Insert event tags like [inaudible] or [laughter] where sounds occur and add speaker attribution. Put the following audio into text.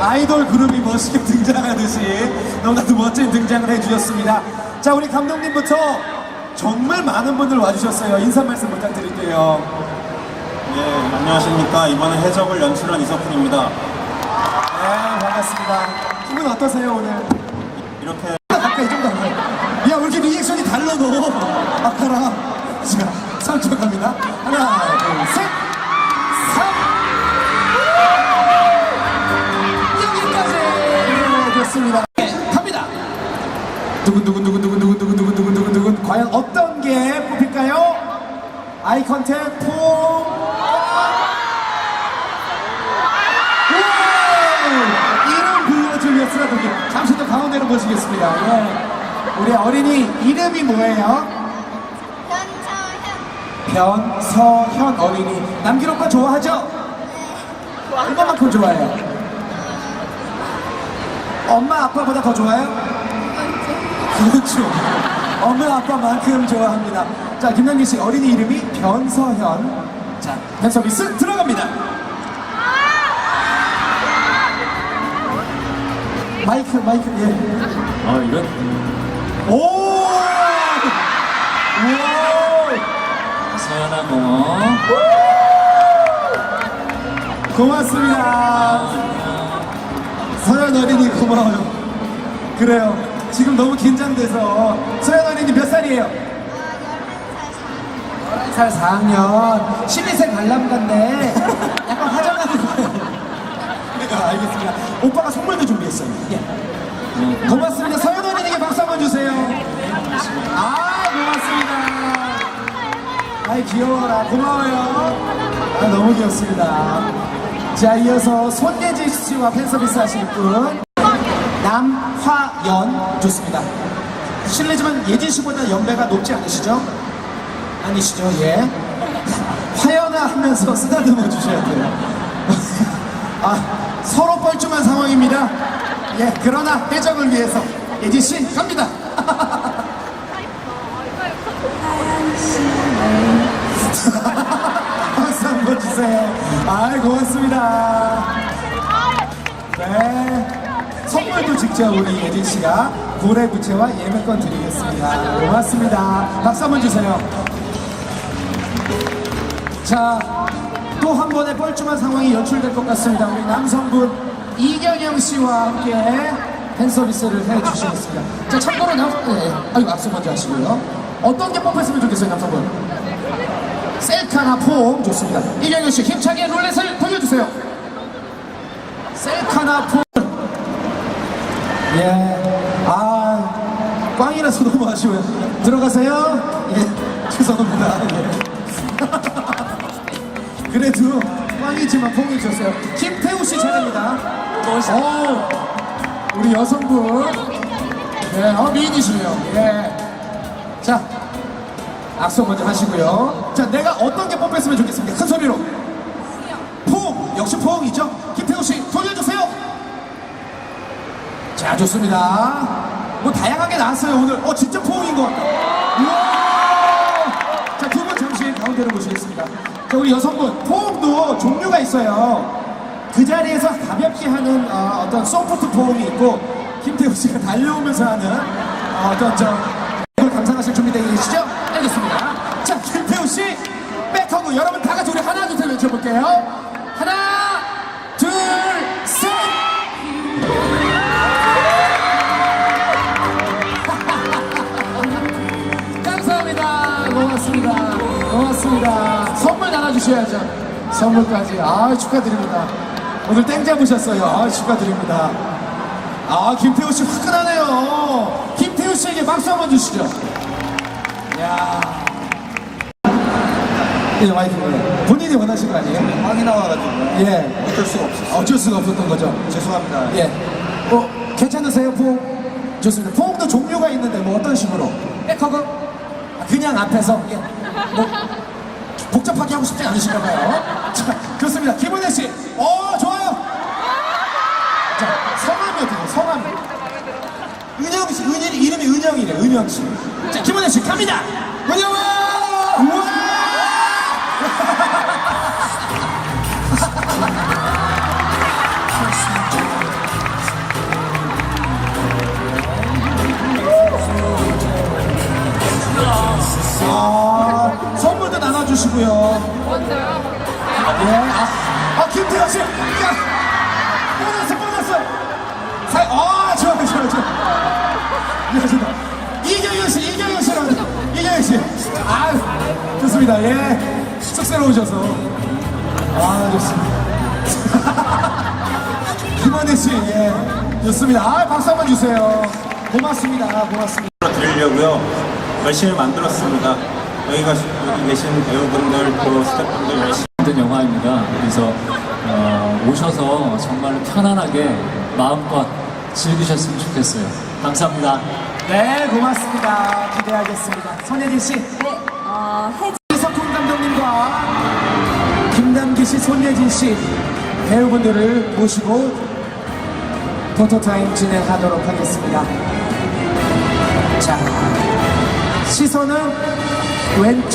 Speaker 1: 아이돌 그룹이 멋있게 [laughs] 등장하듯이 너무나도 멋진 등장을 해주셨습니다. 자, 우리 감독님부터 정말 많은 분들 와주셨어요. 인사 말씀 부탁드릴게요.
Speaker 2: 네, 안녕하십니까. 이번에 해적을 연출한 이석훈입니다.
Speaker 1: 네, 반갑습니다. 기분 어떠세요, 오늘?
Speaker 2: 이렇게
Speaker 1: 가까이 좀 더. 가까이. 야, 왜 이렇게 리액션이 달라, 너? 아까랑. 자, 3초 갑니다. 하나, 둘, 셋. 네, 됐습니다. 네, 갑니다. 두근두근두근두근두근두근두근두근두근 과연 어떤 게 뽑힐까요? 아이 컨택 폼 우와! 이름 불러주면 쓰라더니 잠시 또 가운데로 모시겠습니다 예. 우리 어린이 이름이 뭐예요?
Speaker 3: 변서현
Speaker 1: 변서현 어린이 오빠 좋아하죠? 얼마만큼 좋아해요? 엄마 아빠보다 더 좋아요? 그렇죠. 엄마 아빠만큼 좋아합니다. 자, 김남기 씨 어린이 이름이 변서현. 자, 팬 서비스 들어갑니다. 마이크, 마이크, 예.
Speaker 2: 아 이런
Speaker 1: 오! 오!
Speaker 2: 서연아 고마워.
Speaker 1: 고맙습니다. 서현 어린이 고마워요. 그래요. 지금 너무 긴장돼서. 서현 어린이 몇 살이에요? 11살 4학년. 12세 관람가인데 약간 화장하는 거예요. 네, 알겠습니다. 오빠가 선물도 준비했어요. 예. 고맙습니다. 서현 어린이에게 박수 한번 주세요. 아, 고맙습니다. 아이, 귀여워라. 고마워요. 아, 너무 귀엽습니다. 자, 이어서 손예지 씨와 팬서비스 하실 분. 남화연 좋습니다. 실례지만 예진 씨보다 연배가 높지 않으시죠? 아니시죠? 예. 화연아 하면서 쓰다듬어 주셔야 돼요. [laughs] 아, 서로 뻘쭘한 상황입니다. 예, 그러나 해적을 위해서 예진 씨 갑니다. [laughs] 박수 한번 주세요. 아이, 고맙습니다. 네. 선물도 직접 우리 예진 씨가 고래 부채와 예매권 드리겠습니다. 고맙습니다. 박수 한번 주세요. 자, 또 한 번의 뻘쭘한 상황이 연출될 것 같습니다. 우리 남성분 이경영 씨와 함께 팬 서비스를 해 주시겠습니다. 자, 참고로 남, 네, 아이고, 앞서 먼저 하시고요. 어떤 게 뽑혔으면 좋겠어요, 남성분? 셀카나 폼 좋습니다. 이경영 씨 힘차게 룰렛을 돌려주세요. 셀카나 폼. 예. 아, 꽝이라서 너무 아쉬워요. 들어가세요. 예. 죄송합니다. 예. [laughs] 그래도 꽝이지만 폼이 좋았어요. 김태우 씨 차례입니다. 오, 우리 여성분. 예, 어, 미인이시네요. 예. 자, 악수 먼저 하시고요. 자, 내가 어떤 게 뽑혔으면 좋겠습니까? 큰 소리로. 포옹! 역시 포옹이죠? 김태우 씨, 돌려주세요! 자, 좋습니다. 뭐, 다양하게 나왔어요, 오늘. 어, 진짜 포옹인 것. 우와! 자, 두 분 잠시 가운데로 모시겠습니다. 자, 우리 여성분, 포옹도 종류가 있어요. 그 자리에서 가볍게 하는 어, 떤 소프트 포옹이 있고, 김태우 씨가 달려오면서 하는 어, 어떤 저, 감상하실 준비되어 계시죠? 알겠습니다. 자, 김태우 씨, 백허그 여러분 다 같이 우리 하나, 둘, 셋 외쳐볼게요. 하나, 둘, 셋! [laughs] 감사합니다. 고맙습니다. 고맙습니다. 선물 나눠주셔야죠. 선물까지. 아, 축하드립니다. 오늘 땡 잡으셨어요. 아, 축하드립니다. 아, 김태우 씨 화끈하네요. 김태우 씨에게 박수 한번 주시죠. 예, 와이프 본인이 원하신 거 아니에요?
Speaker 2: 빵이 나와가지고
Speaker 1: 예.
Speaker 2: 어쩔 수가 없었어요.
Speaker 1: 어쩔 수가 없었던 거죠.
Speaker 2: 죄송합니다.
Speaker 1: 예. 어, 괜찮으세요, 포옹? 좋습니다. 포옹도 종류가 있는데 뭐 어떤 식으로? 백허그? 아, 그냥 앞에서 예. 뭐 복잡하게 하고 싶지 않으신가 봐요. 자, 좋습니다. 김은혜 씨. 어, 좋아요. 자, 성함이 어떻게 성함이? 은영 씨, 은일 이름이 은영이래. 은영 씨. 자, 김은혜 씨 갑니다. 은영아! 우와! 아, 선물도 나눠주시고요. 예, 아, 아 김태현 씨, 야, 보너스, 보너스. 사, 아, 좋아, 좋아, 좋아. 예, 좋다. 이경현 씨, 이경현 씨, 이경현 씨. 아, 좋습니다. 예, 쑥스러우셔서. 아, 좋습니다. 김원희 씨, 예, 좋습니다. 아, 박수 한번 주세요. 고맙습니다. 고맙습니다.
Speaker 2: 드리려고요. 열심히 만들었습니다. 여기 가 여기 계신 배우분들 또 스태프분들 열심히
Speaker 3: 만든 영화입니다. 그래서 어, 오셔서 정말 편안하게 마음껏 즐기셨으면 좋겠어요. 감사합니다.
Speaker 1: 네, 고맙습니다. 기대하겠습니다. 손예진 씨,
Speaker 4: 네, 어, 혜지
Speaker 1: 이석훈 감독님과 김남기 씨, 손예진 씨 배우분들을 모시고 포토타임 진행하도록 하겠습니다. 자, 시선은 왼쪽.